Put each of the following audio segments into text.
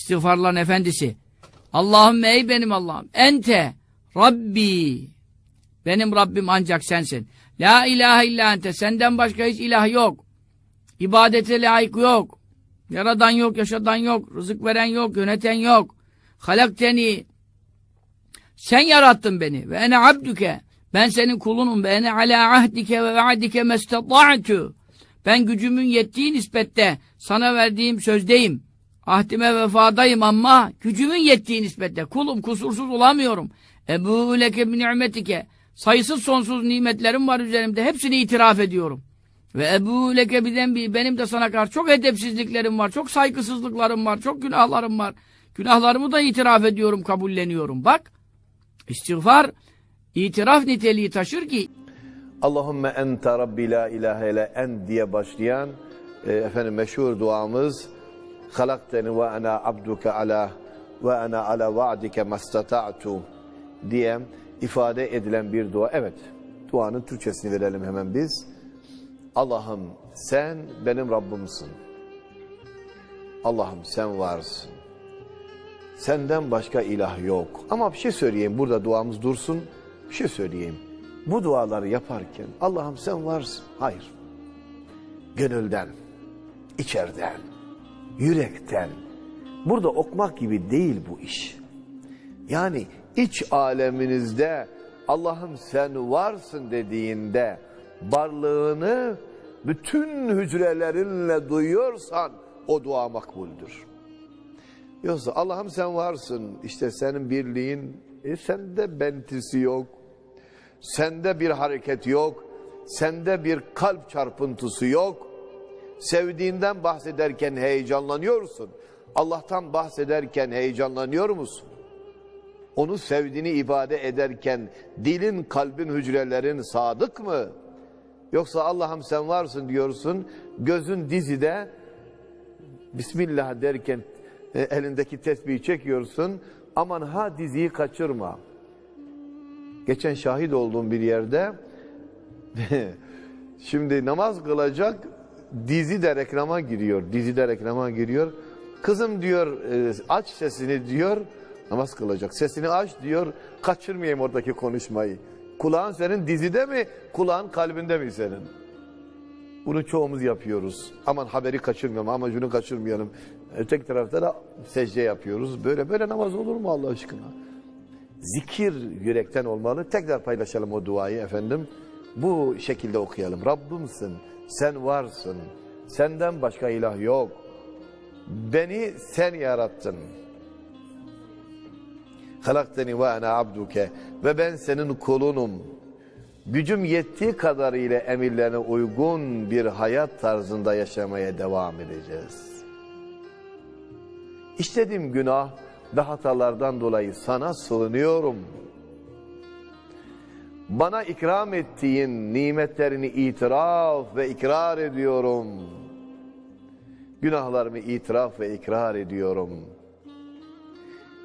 İstiğfarların efendisi. Allahümme ey benim Allah'ım. Ente Rabbi. Benim Rabbim ancak sensin. La ilahe illa ente. Senden başka hiç ilah yok. İbadete layık yok. Yaradan yok, yaşadan yok. Rızık veren yok, yöneten yok. Halakteni. Sen yarattın beni. Ve ene abdüke. Ben senin kulunum. Ve ene ala ahdike ve vaadike mestata'tu. Ben gücümün yettiği nispette sana verdiğim sözdeyim. Ahdime vefadayım ama gücümün yettiği nispette. Kulum kusursuz olamıyorum. Ebu leke bi ni'metike. Sayısız sonsuz nimetlerim var üzerimde. Hepsini itiraf ediyorum. Ve ebu leke bi zembi. Benim de sana karşı çok edepsizliklerim var. Çok saygısızlıklarım var. Çok günahlarım var. Günahlarımı da itiraf ediyorum, kabulleniyorum. Bak, istiğfar itiraf niteliği taşır ki Allahümme ente Rabbi la ilahe ile en diye başlayan e, efendim meşhur duamız halakteni ve ana abduke ala ve ana ala va'dike mastata'tu diye ifade edilen bir dua. Evet, duanın Türkçesini verelim hemen biz. Allah'ım sen benim Rabbimsin. Allah'ım sen varsın. Senden başka ilah yok. Ama bir şey söyleyeyim burada duamız dursun. Bir şey söyleyeyim. Bu duaları yaparken Allah'ım sen varsın. Hayır. Gönülden, içeriden, yürekten. Burada okumak gibi değil bu iş. Yani iç aleminizde Allah'ım sen varsın dediğinde varlığını bütün hücrelerinle duyuyorsan o dua makbuldür. Yoksa Allah'ım sen varsın işte senin birliğin e sende bentisi yok. Sende bir hareket yok. Sende bir kalp çarpıntısı yok. Sevdiğinden bahsederken heyecanlanıyorsun. Allah'tan bahsederken heyecanlanıyor musun? Onu sevdiğini ifade ederken dilin, kalbin, hücrelerin sadık mı? Yoksa Allah'ım sen varsın diyorsun, gözün dizide Bismillah derken e, elindeki tesbihi çekiyorsun. Aman ha diziyi kaçırma. Geçen şahit olduğum bir yerde şimdi namaz kılacak dizi de reklama giriyor. Dizi de reklama giriyor. Kızım diyor e, aç sesini diyor. Namaz kılacak. Sesini aç diyor. Kaçırmayayım oradaki konuşmayı. Kulağın senin dizide mi? Kulağın kalbinde mi senin? Bunu çoğumuz yapıyoruz. Aman haberi kaçırmayalım, aman şunu kaçırmayalım. Öteki tarafta da secde yapıyoruz. Böyle böyle namaz olur mu Allah aşkına? Zikir yürekten olmalı. Tekrar paylaşalım o duayı efendim. Bu şekilde okuyalım. Rabbimsin, sen varsın. Senden başka ilah yok. Beni sen yarattın. Halakteni ve ana abduke ve ben senin kulunum. Gücüm yettiği kadarıyla emirlerine uygun bir hayat tarzında yaşamaya devam edeceğiz. İşlediğim günah ve hatalardan dolayı sana sığınıyorum. Bana ikram ettiğin nimetlerini itiraf ve ikrar ediyorum. Günahlarımı itiraf ve ikrar ediyorum.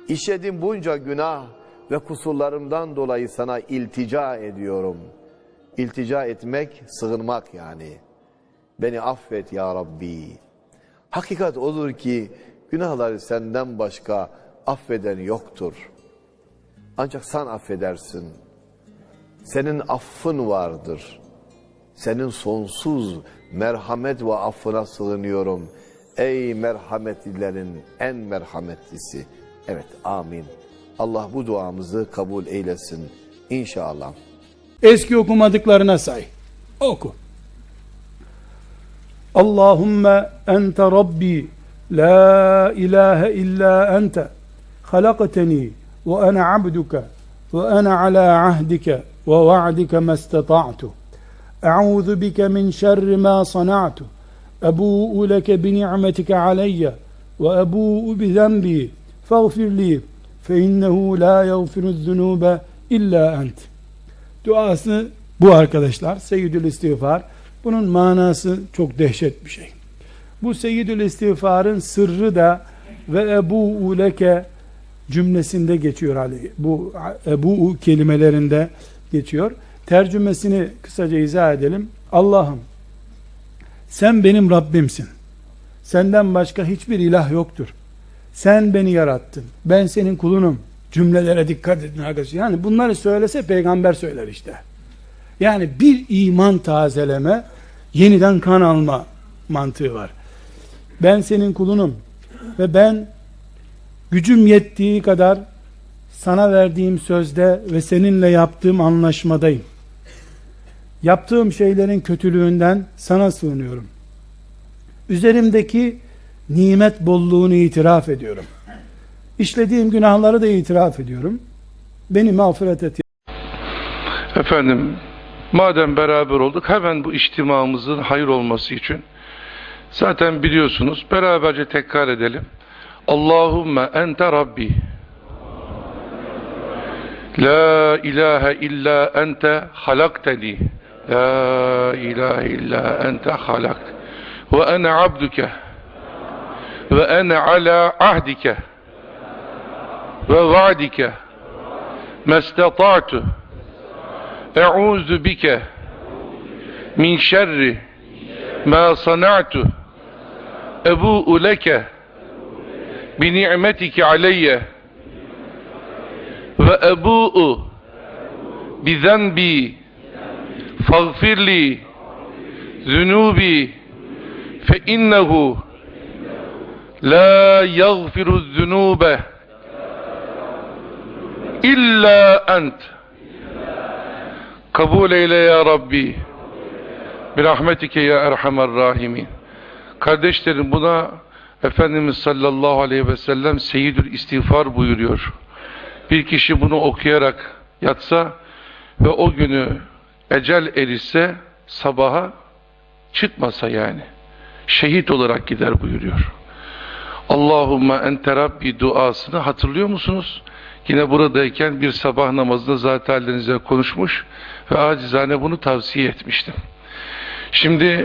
İşlediğim bunca günah ve kusurlarımdan dolayı sana iltica ediyorum. İltica etmek, sığınmak yani. Beni affet ya Rabbi. Hakikat odur ki günahları senden başka affeden yoktur. Ancak sen affedersin. Senin affın vardır. Senin sonsuz merhamet ve affına sığınıyorum. Ey merhametlilerin en merhametlisi. Evet amin. Allah bu duamızı kabul eylesin inşallah. Eski okumadıklarına say. Oku. Allahümme ente Rabbi la ilahe illa ente halakateni ve ana abduka ve ana ala ahdike bike min şerri ma sana'tu. Ebu'u leke bi ni'metike aleyye. Ve ebu'u bi zenbi faghfir li. Fe innehu la yagfiru zunube illa ent. Duası bu arkadaşlar. Seyyidül İstiğfar. Bunun manası çok dehşet bir şey. Bu Seyyidül İstiğfar'ın sırrı da ve Ebu Uleke cümlesinde geçiyor Ali. Bu Ebu kelimelerinde geçiyor. Tercümesini kısaca izah edelim. Allah'ım sen benim Rabbimsin. Senden başka hiçbir ilah yoktur. Sen beni yarattın. Ben senin kulunum. Cümlelere dikkat edin arkadaşlar. Yani bunları söylese peygamber söyler işte. Yani bir iman tazeleme, yeniden kan alma mantığı var. Ben senin kulunum ve ben gücüm yettiği kadar sana verdiğim sözde ve seninle yaptığım anlaşmadayım. Yaptığım şeylerin kötülüğünden sana sığınıyorum. Üzerimdeki nimet bolluğunu itiraf ediyorum. İşlediğim günahları da itiraf ediyorum. Beni mağfiret et. Efendim, madem beraber olduk hemen bu içtimamızın hayır olması için zaten biliyorsunuz beraberce tekrar edelim. Allahümme ente Rabbi La ilahe illa ente halakteni. La ilahe illa ente halakt. Ve ene abduke. Ve ene ala ahdike. Ve vaadike. Mestata'tu. E'uzu bike. Min şerri. Ma sana'tu. Ebu'u leke. Bi ni'metike aleyye ve ebu'u bi zenbi fagfirli zunubi fe innehu la yagfiru zunube illa ent. Kabul eyle ya Rabbi. Birahmetike ya erhamer rahimin. Kardeşlerim buna Efendimiz sallallahu aleyhi ve sellem seyyidül istiğfar buyuruyor. Bir kişi bunu okuyarak yatsa ve o günü ecel erişse sabaha çıkmasa yani şehit olarak gider buyuruyor. Allahümme ente Rabbi duasını hatırlıyor musunuz? Yine buradayken bir sabah namazında zaten konuşmuş ve acizane bunu tavsiye etmiştim. Şimdi